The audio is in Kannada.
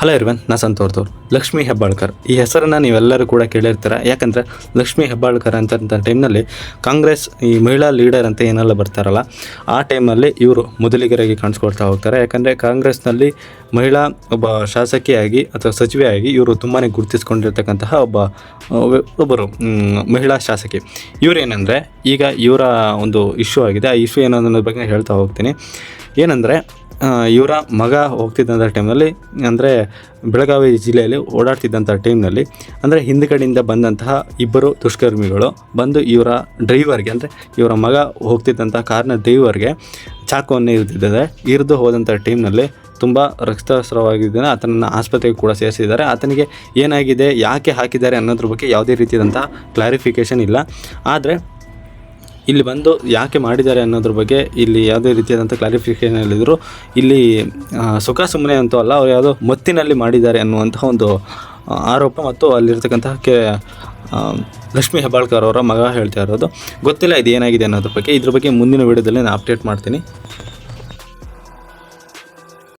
ಹಲೋ ಇರ್ವನ್ ನಾ ಸಂತೋರ್ದವ್ರು ಲಕ್ಷ್ಮೀ ಹೆಬ್ಬಾಳ್ಕರ್. ಈ ಹೆಸರನ್ನು ನೀವೆಲ್ಲರೂ ಕೂಡ ಕೇಳಿರ್ತೀರ? ಯಾಕಂದರೆ ಲಕ್ಷ್ಮೀ ಹೆಬ್ಬಾಳ್ಕರ್ ಅಂತಂಥ ಟೈಮ್ನಲ್ಲಿ ಕಾಂಗ್ರೆಸ್ ಈ ಮಹಿಳಾ ಲೀಡರ್ ಅಂತ ಏನೆಲ್ಲ ಬರ್ತಾರಲ್ಲ, ಆ ಟೈಮಲ್ಲಿ ಇವರು ಮೊದಲಿಗರಾಗಿ ಕಾಣಿಸ್ಕೊಳ್ತಾ ಹೋಗ್ತಾರೆ. ಯಾಕಂದರೆ ಕಾಂಗ್ರೆಸ್ನಲ್ಲಿ ಮಹಿಳಾ ಒಬ್ಬ ಶಾಸಕಿಯಾಗಿ ಅಥವಾ ಸಚಿವೆಯಾಗಿ ಇವರು ತುಂಬಾ ಗುರುತಿಸ್ಕೊಂಡಿರ್ತಕ್ಕಂತಹ ಒಬ್ಬ- ಒಬ್ಬರು ಮಹಿಳಾ ಶಾಸಕಿ. ಇವರೇನೆಂದರೆ, ಈಗ ಇವರ ಒಂದು ಇಶ್ಯೂ ಆಗಿದೆ. ಆ ಇಶ್ಯೂ ಏನು ಅನ್ನೋದ್ರ ಬಗ್ಗೆ ಹೇಳ್ತಾ ಹೋಗ್ತೀನಿ. ಏನಂದರೆ ಇವರ ಮಗ ಹೋಗ್ತಿದ್ದಂಥ ಟೈಮ್ನಲ್ಲಿ ಅಂದರೆ ಬೆಳಗಾವಿ ಜಿಲ್ಲೆಯಲ್ಲಿ ಓಡಾಡ್ತಿದ್ದಂಥ ಟೈಮ್ನಲ್ಲಿ ಅಂದರೆ ಹಿಂದ್ಗಡೆಯಿಂದ ಬಂದಂತಹ ಇಬ್ಬರು ದುಷ್ಕರ್ಮಿಗಳು ಬಂದು ಇವರ ಡ್ರೈವರ್ಗೆ ಅಂದರೆ ಇವರ ಮಗ ಹೋಗ್ತಿದ್ದಂಥ ಕಾರ್ನ ಡ್ರೈವರ್ಗೆ ಚಾಕುವನ್ನು ಇರ್ತಿದ್ದಾರೆ ಇರಿದು ಹೋದಂಥ ಟೈಮ್ನಲ್ಲಿ ತುಂಬ ರಕ್ತಸ್ರವಾಗಿದ್ದಾನೆ ಆತನನ್ನು ಆಸ್ಪತ್ರೆಗೆ ಕೂಡ ಸೇರಿಸಿದ್ದಾರೆ. ಆತನಿಗೆ ಏನಾಗಿದೆ, ಯಾಕೆ ಹಾಕಿದ್ದಾರೆ ಅನ್ನೋದ್ರ ಬಗ್ಗೆ ಯಾವುದೇ ರೀತಿಯಾದಂಥ ಕ್ಲಾರಿಫಿಕೇಷನ್ ಇಲ್ಲ. ಆದರೆ ಇಲ್ಲಿ ಬಂದು ಯಾಕೆ ಮಾಡಿದ್ದಾರೆ ಅನ್ನೋದ್ರ ಬಗ್ಗೆ ಇಲ್ಲಿ ಯಾವುದೇ ರೀತಿಯಾದಂಥ ಕ್ಲಾರಿಫಿಕೇಷನ್ ಹೇಳಿದರು ಇಲ್ಲಿ ಸುಖ ಸುಮ್ಮನೆ ಅಂತೂ ಅಲ್ಲ, ಅವ್ರು ಯಾವುದೋ ಮತ್ತಿನಲ್ಲಿ ಮಾಡಿದ್ದಾರೆ ಅನ್ನುವಂತಹ ಒಂದು ಆರೋಪ ಮತ್ತು ಅಲ್ಲಿರ್ತಕ್ಕಂತಹ ಕೆ ಲಕ್ಷ್ಮೀ ಹೆಬ್ಬಾಳ್ಕರ್ ಅವರ ಮಗ ಹೇಳ್ತಾ ಇರೋದು. ಗೊತ್ತಿಲ್ಲ ಇದು ಏನಾಗಿದೆ ಅನ್ನೋದ್ರ ಬಗ್ಗೆ. ಇದ್ರ ಬಗ್ಗೆ ಮುಂದಿನ ವಿಡಿಯೋದಲ್ಲಿ ನಾನು ಅಪ್ಡೇಟ್ ಮಾಡ್ತೀನಿ.